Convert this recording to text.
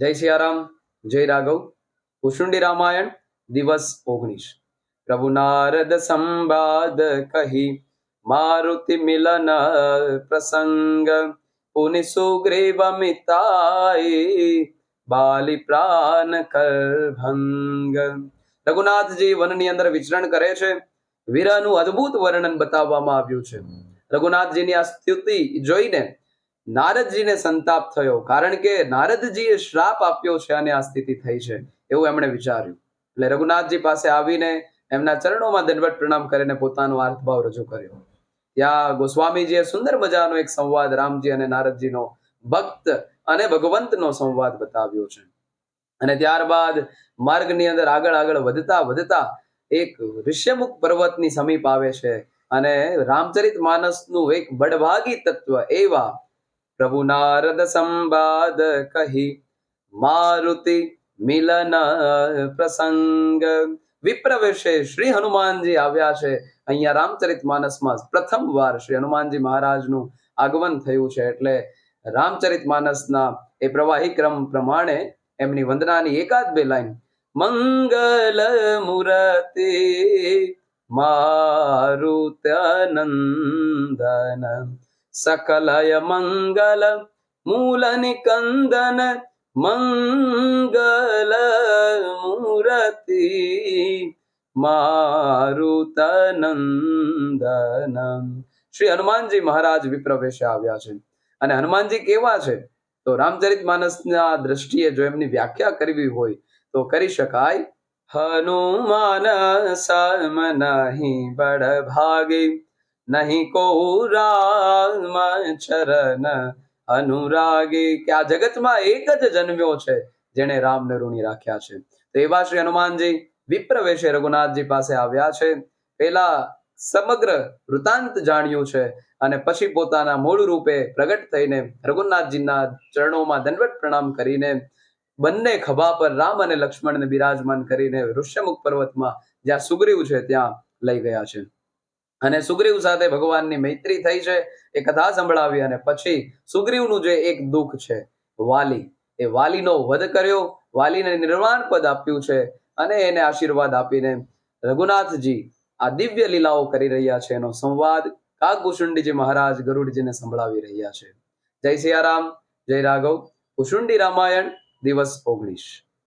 જય સિયારામ જય રાઘવ. કુસુંડી રામાયણ દિવસ ઓગણીસ. પ્રભુ નારદ સંવાદ કહી મારુતિ મિલન પ્રસંગ પુનિ સુગ્રીવ મિતાઈ બાલી પ્રાણ કરભંગ રઘુનાથજી વનની અંદર વિચરણ કરે છે. વીરાનું અદ્ભુત વર્ણન બતાવવામાં આવ્યું છે. રઘુનાથજીની આ સ્તુતિ જોઈને નારદજીને સંતાપ થયો. કારણ કે નારદજીએ શ્રાપ આપ્યો છે અને આ સ્થિતિ થઈ છે એવું એમણે વિચાર્યું. એટલે રઘુનાથજી પાસે આવીને એમના ચરણોમાં દંડવત પ્રણામ કરીને પોતાનો આર્થભાવ રજૂ કર્યો. ત્યાં ગોસ્વામીજીએ સુંદર મજાનો એક સંવાદ રામજી અને નારદજીનો ભક્ત અને ભગવંતનો સંવાદ બતાવ્યો છે. અને ત્યારબાદ માર્ગની અંદર આગળ આગળ વધતા વધતા એક ઋષ્યમુખ પર્વતની સમીપ આવે છે. અને રામચરિત માનસનું એક બડભાગી તત્વ એવા પ્રભુ નારદ સંવાદ કહી, મારુતિ મિલન પ્રસંગ. વિપ્ર વિશે શ્રી હનુમાનજી આવ્યા છે. અહીંયા રામચરિત માનસમાં પ્રથમ વાર શ્રી હનુમાનજી મહારાજનું આગમન થયું છે. એટલે રામચરિત માનસના એ પ્રવાહી ક્રમ પ્રમાણે એમની વંદનાની એકાદ બે લાઈન, મંગલ મૂર્તિ મારુત્યનંદન. મૂલ નિકંદન મંગલ મૂર્તિ મારુતનંદન શ્રી હનુમાનજી મહારાજ વિપ્રવેશે આવ્યા છે અને હનુમાનજી કેવા છે? તો રામચરિત માનસના દ્રષ્ટિએ જો એમની વ્યાખ્યા કરવી હોય, તો કરી શકાય. હનુમાન સમ નહીં બડ ભાગે. નહીં કો ચરણ અનુરાગી, કે આ જગતમાં એક જ જન્મ્યો છે જેણે રામને ઋણી રાખ્યા છે. તો એવા શ્રી હનુમાનજી વિપ્રવેશે રઘુનાથજી પાસે આવ્યા છે. પેલા સમગ્ર વૃતાંત જાણ્યું છે અને પછી પોતાના મૂળ રૂપે પ્રગટ થઈને રઘુનાથજીના ચરણોમાં દંડવત પ્રણામ કરીને બંને ખભા પર રામ અને લક્ષ્મણને બિરાજમાન કરીને ઋષ્યમુખ પર્વતમાં જ્યાં સુગ્રીવ છે ત્યાં લઈ ગયા છે. અને સુગ્રીવ સાથે ભગવાનની મૈત્રી થઈ છે, એ કથા સંભળાવી અને પછી સુગ્રીવનું જે એક દુઃખ છે, વાલી, એ વાલીનો વધ કર્યો, વાલીને નિર્વાણ પદ આપ્યું છે અને એને આશીર્વાદ આપીને રઘુનાથજી આ દિવ્ય લીલાઓ કરી રહ્યા છે, એનો સંવાદ કાગભૂષુંડીજી મહારાજ ગરુડજીને સંભળાવી રહ્યા છે. જય સિયારામ, જય રાઘવ કુશુંડી રામાયણ, દિવસ ઓગણીસ.